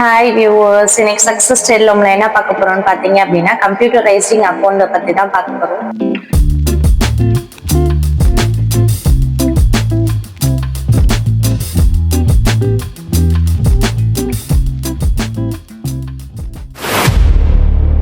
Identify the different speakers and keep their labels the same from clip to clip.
Speaker 1: Hi viewers இன்னைக்கு success ஸ்டெல்லோம்ல என்ன பார்க்க போறோம்னு பார்த்தீங்க அப்படின்னா கம்ப்யூட்டரைசிங் அக்கௌண்ட்டை பற்றி தான் பார்க்க போறோம்.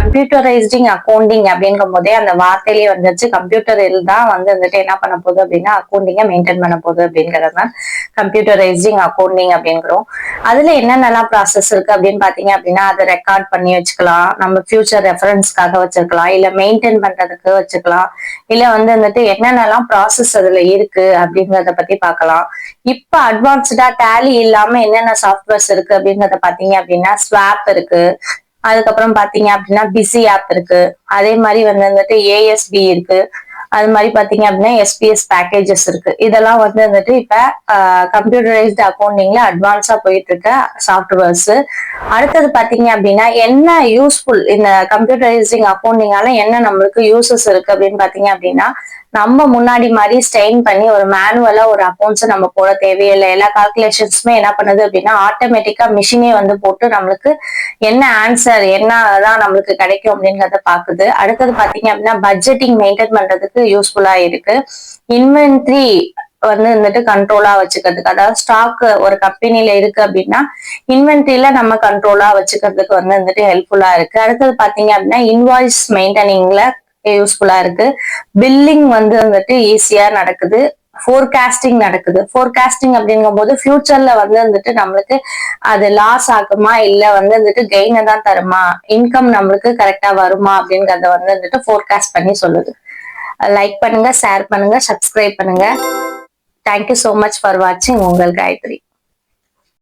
Speaker 1: கம்ப்யூட்டரைஸ்டிங் அக்கௌண்டிங் அப்படிங்கும் போதே அந்த வார்த்தையிலேயே வந்துருச்சு. கம்ப்யூட்டரில் தான் வந்து வந்துட்டு என்ன பண்ண போகுது அப்படின்னா அக்கௌண்டிங்கை மெயின்டைன் பண்ண போகுது அப்படிங்கிறது தான் கம்ப்யூட்டரைஸ்டிங் அக்கௌண்டிங் அப்படிங்கிறோம். அதுல என்னென்னலாம் ப்ராசஸ் இருக்கு அப்படின்னு பாத்தீங்க அப்படின்னா அதை ரெக்கார்ட் பண்ணி வச்சுக்கலாம். நம்ம ஃபியூச்சர் ரெஃபரன்ஸ்க்காக வச்சிருக்கலாம். இல்ல மெயின்டைன் பண்றதுக்கு வச்சுக்கலாம். இல்ல வந்து வந்துட்டு என்னென்னலாம் ப்ராசஸ் அதுல இருக்கு அப்படிங்கறத பத்தி பார்க்கலாம் இப்ப அட்வான்ஸ்டா டேலி இல்லாம என்னென்ன சாஃப்ட்வேர்ஸ் இருக்கு அப்படிங்கறத பாத்தீங்க அப்படின்னா ஸ்வாப் இருக்கு. அதுக்கப்புறம் பாத்தீங்க அப்படின்னா பிஸி ஆப் இருக்கு. அதே மாதிரி வந்து வந்துட்டு ஏஎஸ்பி இருக்கு. அது மாதிரி பாத்தீங்க அப்படின்னா எஸ்பிஎஸ் பேக்கேஜஸ் இருக்கு. இதெல்லாம் வந்து வந்துட்டு இப்ப கம்ப்யூட்டரைஸ்டு அக்கௌண்டிங்ல அட்வான்ஸா போயிட்டு இருக்க சாஃப்ட்வேர்ஸ் அடுத்தது பாத்தீங்க அப்படின்னா என்ன யூஸ்ஃபுல் இந்த கம்ப்யூட்டரைசிங் அக்கௌண்டிங்கால என்ன நம்மளுக்கு யூசஸ் இருக்கு அப்படின்னு பாத்தீங்க அப்படின்னா நம்ம முன்னாடி மாதிரி ஸ்டெயின் பண்ணி ஒரு மேனுவலா ஒரு அக்கௌண்ட்ஸ் நம்ம போட தேவையில்லை. எல்லா கால்குலேஷன்ஸுமே என்ன பண்ணுது அப்படின்னா ஆட்டோமேட்டிக்கா மிஷினே வந்து போட்டு நம்மளுக்கு என்ன ஆன்சர் என்னதான் நம்மளுக்கு கிடைக்கும் அப்படிங்கறத பாக்குது அடுத்தது பாத்தீங்க அப்படின்னா பட்ஜெட்டிங் மெயின்டைன் பண்றதுக்கு யூஸ்ஃபுல்லா இருக்கு. இன்வென்ட்ரி வந்து வந்துட்டு கண்ட்ரோலா வச்சுக்கிறதுக்கு அதாவது ஸ்டாக் ஒரு கம்பெனில இருக்கு அப்படின்னா இன்வென்ட்ரியில நம்ம கண்ட்ரோலா வச்சுக்கிறதுக்கு வந்து வந்துட்டு ஹெல்ப்ஃபுல்லா இருக்கு. அடுத்தது பாத்தீங்க அப்படின்னா இன்வாய்ஸ் மெயின்டைனிங்ல யூஸ்ஃபுல்லா இருக்கு. பில்லிங் வந்து வந்துட்டு ஈஸியா நடக்குது. ஃபோர்காஸ்டிங் நடக்குது. ஃபோர்காஸ்டிங் அப்படிங்கும் போது ஃபியூச்சர்ல வந்து வந்துட்டு நம்மளுக்கு அது லாஸ் ஆகுமா? இல்ல வந்து வந்துட்டு கெயினை தான் தருமா? இன்கம் நம்மளுக்கு கரெக்டா வருமா? அப்படிங்கறத வந்து வந்துட்டு ஃபோர்காஸ்ட் பண்ணி சொல்லுது. லைக் பண்ணுங்க ஷேர் பண்ணுங்க சப்ஸ்கிரைப் பண்ணுங்க. தேங்க்யூ ஸோ மச் ஃபார் வாட்சிங் உங்கள் காயத்ரி.